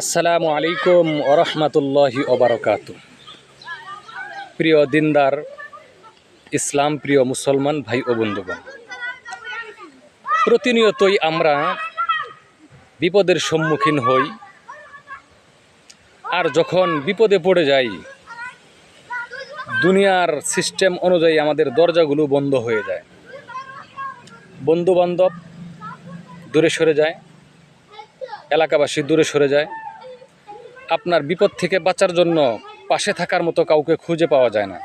আসসালামু আলাইকুম ওরহমতুল্লাহি ওবরকাত প্রিয় দিনদার, ইসলাম প্রিয় মুসলমান ভাই ও বন্ধুগণ, প্রতিনিয়তই আমরা বিপদের সম্মুখীন হই। আর যখন বিপদে পড়ে যাই, দুনিয়ার সিস্টেম অনুযায়ী আমাদের দরজাগুলো বন্ধ হয়ে যায়। বন্ধুবান্ধব দূরে সরে যায়, এলাকাবাসী দূরে সরে যায় আপনার বিপদ থেকে বাঁচার জন্য পাশে থাকার মতো কাউকে খুঁজে পাওয়া যায় না।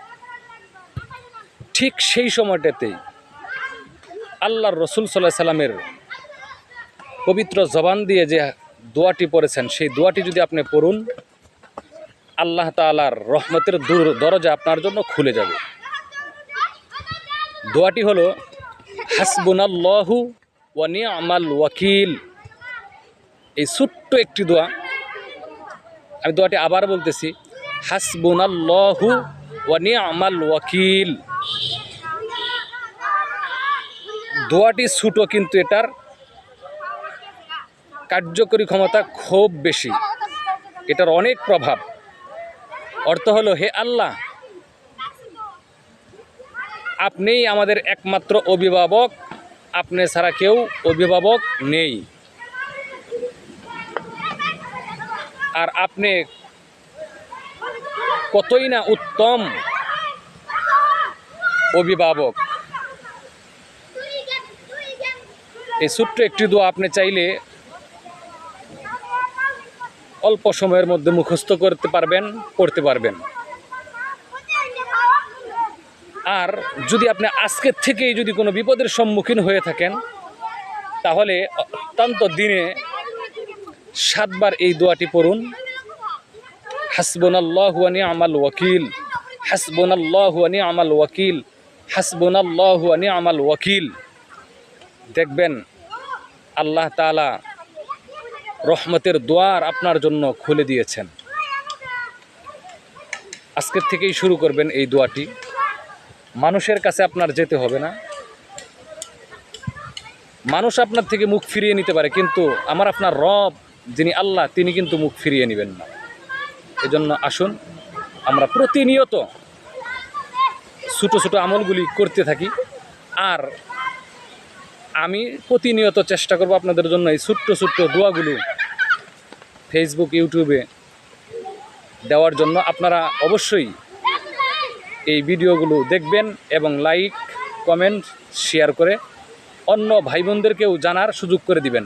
ঠিক সেই সময়টাতেই আল্লাহর রসুল সাল্লাহ সাল্লামের পবিত্র জবান দিয়ে যে দোয়াটি পড়েছেন, সেই দোয়াটি যদি আপনি পড়ুন, আল্লাহ তালার রহমতের দূর দরজা আপনার জন্য খুলে যাবে। দোয়াটি হলো, হাসবুনাল্লাহু ওয়ানি আমাল ওয়াকিল। এই ছোট্ট একটি দোয়া আমি দোয়াটি আবার বলতেছি, হাসবুনাল্লাহু ওয়ানি আমাল ওয়াকিল। দোয়াটি ছোটো কিন্তু এটার কার্যকরী ক্ষমতা খুব বেশি। এটার অনেক প্রভাব। অর্থ হলো, হে আল্লাহ, আপনিই আমাদের একমাত্র অভিভাবক। আপনি ছাড়া কেউ অভিভাবক নেই। আর আপনি কতই না উত্তম অভিভাবক। এই ছোট্ট একটি দোয়া আপনি চাইলে অল্প সময়ের মধ্যে মুখস্থ করতে পারবেন, পড়তে পারবেন। আর যদি আপনি আজকের থেকেই যদি কোনো বিপদের সম্মুখীন হয়ে থাকেন, তাহলে অত্যন্ত দিনে সাতবার এই দোয়াটি পড়ুন। হাসবন আল্লাহুয়ানি আমাল ওয়াকিল। হাসবন আল্লাহুয়ানি আমাল ওয়াকিল। হাসবন আল্লাহুয়ানি আমাল ওয়াকিল। দেখবেন, আল্লাহ তালা রহমতের দোয়ার আপনার জন্য খুলে দিয়েছেন। আজকের থেকেই শুরু করবেন এই দোয়াটি। মানুষের কাছে আপনার যেতে হবে না। মানুষ আপনার থেকে মুখ ফিরিয়ে নিতে পারে, কিন্তু আমার আপনার রব যিনি আল্লাহ, তিনি কিন্তু মুখ ফিরিয়ে নেবেন না। এজন্য আসুন, আমরা প্রতিনিয়ত ছোটো ছোটো আমলগুলি করতে থাকি। আর আমি প্রতিনিয়ত চেষ্টা করব আপনাদের জন্য এই ছোট্ট ছোট্ট দোয়াগুলো ফেসবুক ইউটিউবে দেওয়ার জন্য। আপনারা অবশ্যই এই ভিডিওগুলো দেখবেন এবং লাইক কমেন্ট শেয়ার করে অন্য ভাই বোনদেরকেও জানার সুযোগ করে দিবেন।